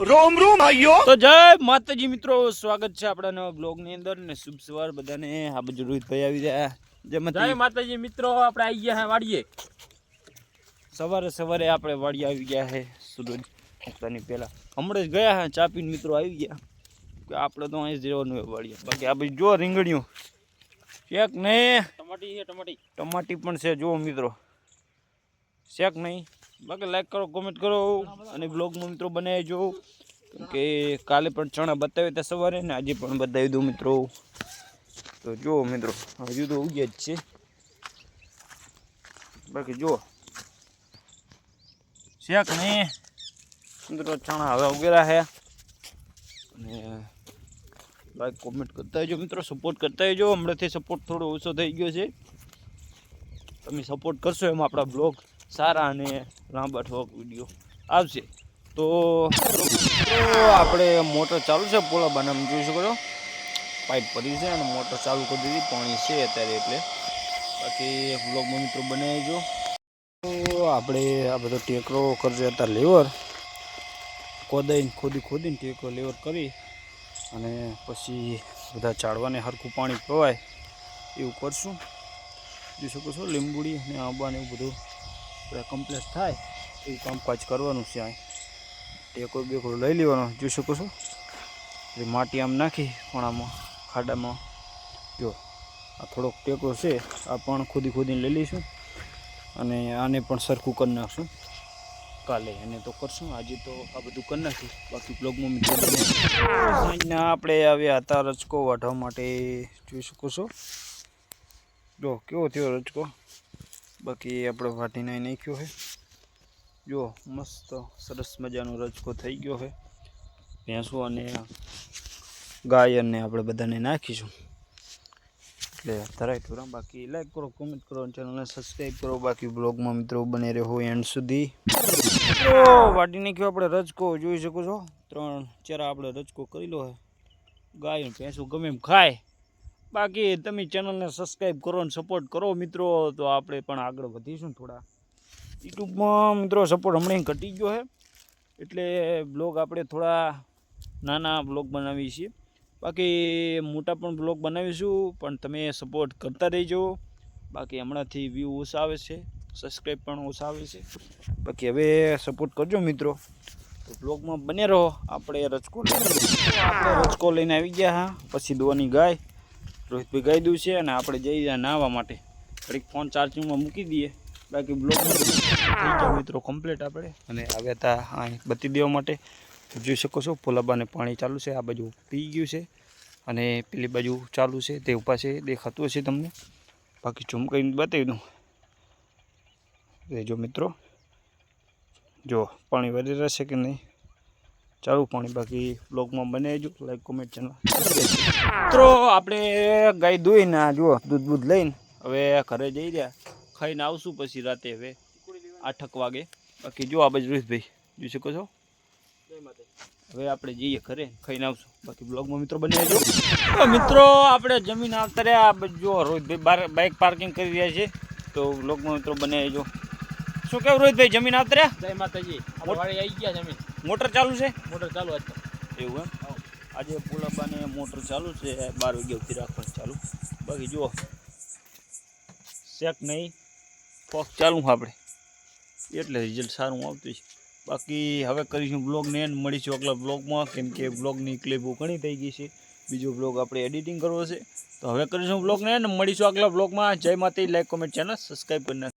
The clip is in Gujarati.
રોમ રોમ ભાઈઓ. તો જય માતાજી મિત્રો સ્વાગત છે આપણા નવા બ્લોગની અંદર ને શુભ સવાર બધાને. આ બાજુ રોહિતભાઈ આવી ગયા જય જય માતાજી માતાજી મિત્રો આપણે આવી ગયા હે વાડીએ. સવારે સવારે આપણે વાડી આવી ગયા છે સૂરજ. ઉગતાની પહેલા. હમણાં જ ગયા હે ચા પીને મિત્રો આવી ગયા. કે આપણે તો અહીં જ રહેવાનું હોય વાડીએ. બાકી આ બાજુ જો રીંગણીઓ. શેક નહીં. ટમાટી છે ટમાટી. ટમાટી પણ છે જુઓ મિત્રો. શેક નહીં. બાકી લાઈક કરો કોમેન્ટ કરો અને બ્લોગમાં મિત્રો બનાવી જો કે કાલે પણ ચણા બતાવ્યા હતા સવારે ને આજે પણ બતાવી દઉં મિત્રો. તો જુઓ મિત્રો, હજુ તો ઉગ્યા જ છે. બાકી જુઓ. શેક નહીં? મિત્રો ચણા હવે ઉગેલા છે. અને લાઈક કોમેન્ટ કરતા જો મિત્રો સપોર્ટ કરતા જો હમણાંથી સપોર્ટ થોડો ઓછો થઈ ગયો છે. તમે સપોર્ટ કરશો એમાં આપણા બ્લોગ સારા અને લાંબા ઠોક વીડિયો આવશે. તો આપણે મોટર ચાલુ છે, પોલા બનાવવાનું જોઈ શકો છો. પાઇપ પડી છે અને મોટર ચાલુ કરી દીધી, પાણી છે અત્યારે એટલે. બાકી બ્લોગમાં મિત્રો બનાવી જો તો આપણે આ બધો ટેકરો કરજો અત્યારે લેવર ખોદાઈને, ખોદી, ખોદીને ટેકરો લેવર કરી અને પછી બધા ઝાડવાને હરખું પાણી પવાય, એવું કરશું. જોઈ શકો છો, લીંબુડી અને આંબા ને એવું બધું આપણે કમ્પ્લીટ થાય એ કામકાજ કરવાનું છે અહીં. ટેકો બેકડો લઈ લેવાનો, જોઈ શકો છો? એટલે માટી આમ નાખી, ખૂણામાં, ખાડામાં. જો, આ થોડોક ટેકો છે, આ પણ ખોદી ખોદીને લઈ લઈશું. અને આને પણ સરખું કરી નાખશું. કાલે એને તો કરશું, આજે તો આ બધું કરી નાખ્યું બાકી બ્લોગમાં મિત્રો. આપણે આવ્યા હતા રચકો વાઢવા માટે, જોઈ શકો છો? જો, કેવો થયો રચકો બાકી આપણે અહીં નાખ્યો છે જો મસ્ત સરસ મજાનો રચકો થઈ ગયો છે ભેંસો અને ગાય અને આપણે બધાને નાખીશું. એટલે ધરાય ટુરા બાકી લાઈક કરો કોમેન્ટ કરો ચેનલને સબસ્ક્રાઈબ કરો. બાકી બ્લોગમાં મિત્રો બને રહો એન્ડ સુધી. વાટી નાખ્યો આપણે રચકો જોઈ શકો છો? ત્રણ ચેરા આપણે રચકો કરી લો ગાય ભેંસો ગમે એમ ખાય. બાકી તમે ચેનલને સબસ્ક્રાઈબ કરો અને સપોર્ટ કરો મિત્રો, તો આપણે પણ આગળ વધીશું થોડા. યુટ્યુબમાં મિત્રો સપોર્ટ હમણાં ઘટી ગયો છે. એટલે બ્લોગ આપણે થોડા નાના બ્લોગ બનાવીએ છીએ. બાકી મોટા પણ બ્લોગ બનાવીશું, પણ તમે સપોર્ટ કરતા રહીજો. બાકી હમણાંથી વ્યૂ ઓછા આવે છે સબસ્ક્રાઈબ પણ ઓછા આવે છે. બાકી હવે સપોર્ટ કરજો મિત્રો. તો બ્લોગમાં બને રહો. આપણે રચકો આપણે રચકો લઈને આવી ગયા હા. પછી દોવાની ગાય. રોહિતભાઈ ગાઈ દઉં છે અને આપણે જઈ જાય નાહવા માટે. ઘડીક ફોન ચાર્જિંગમાં મૂકી દઈએ. બાકી બ્લોક મિત્રો કમ્પ્લીટ આપણે. અને આવ્યા હતા અહીં બત્તી દેવા માટે. જોઈ શકો છો પોલાબાને પાણી ચાલુ છે, આ બાજુ પી ગયું છે. અને પેલી બાજુ ચાલુ છે, તે ઊભા દેખાતું હશે તમને. બાકી ઝૂમ કરીને બતાવી દઉં. રહેજો મિત્રો, જો પાણી વધી રહેશે કે નહીં? ચાલુ પાણી બાકી બ્લોગમાં બનાવી જો લાઈક કોમેન્ટ ચેનલ મિત્રો આપણે ગાય દોઈને આ જુઓ દૂધ બૂધ લઈને હવે ઘરે જઈ રહ્યા. ખાઈને આવશું પછી રાતે હવે આઠક વાગે. બાકી જો આ બાજુ રોહિતભાઈ જોઈ શકો છો? હવે આપણે જઈએ ઘરે ખાઈને આવશું. બાકી બ્લોગમાં મિત્રો બની તો મિત્રો આપણે જમીન આવતા રહ્યા. જો રોહિતભાઈ બાઇક પાર્કિંગ કરી રહ્યા છે. તો બ્લોગમાં મિત્રો બની આવજો શું કેવું રોહિતભાઈ જમીન આવતા રહ્યા? જય માતાજી. આવી ગયા જમીન. મોટર ચાલુ છે? મોટર ચાલુ હતી એવું એમ? આજે પુલાબાને મોટર ચાલુ છે બાર વાગ્યાથી રાખવાનું ચાલુ. બાકી જુઓ. શેક નહીં ફોક ચાલુ આપણે. એટલે રિઝલ્ટ સારું આવતું છે. બાકી હવે કરીશું બ્લોગને એન્ડ મળીશું આગલા બ્લોગમાં કેમ કે બ્લોગની ક્લિપો ઘણી થઈ ગઈ છે. બીજો બ્લોગ આપણે એડિટિંગ કરવો છે. તો હવે કરીશું બ્લોગને એન્ડ મળીશું આગલા બ્લોગમાં જય માતા લાઈક કોમેન્ટ ચેનલ સબસ્ક્રાઈબ કરી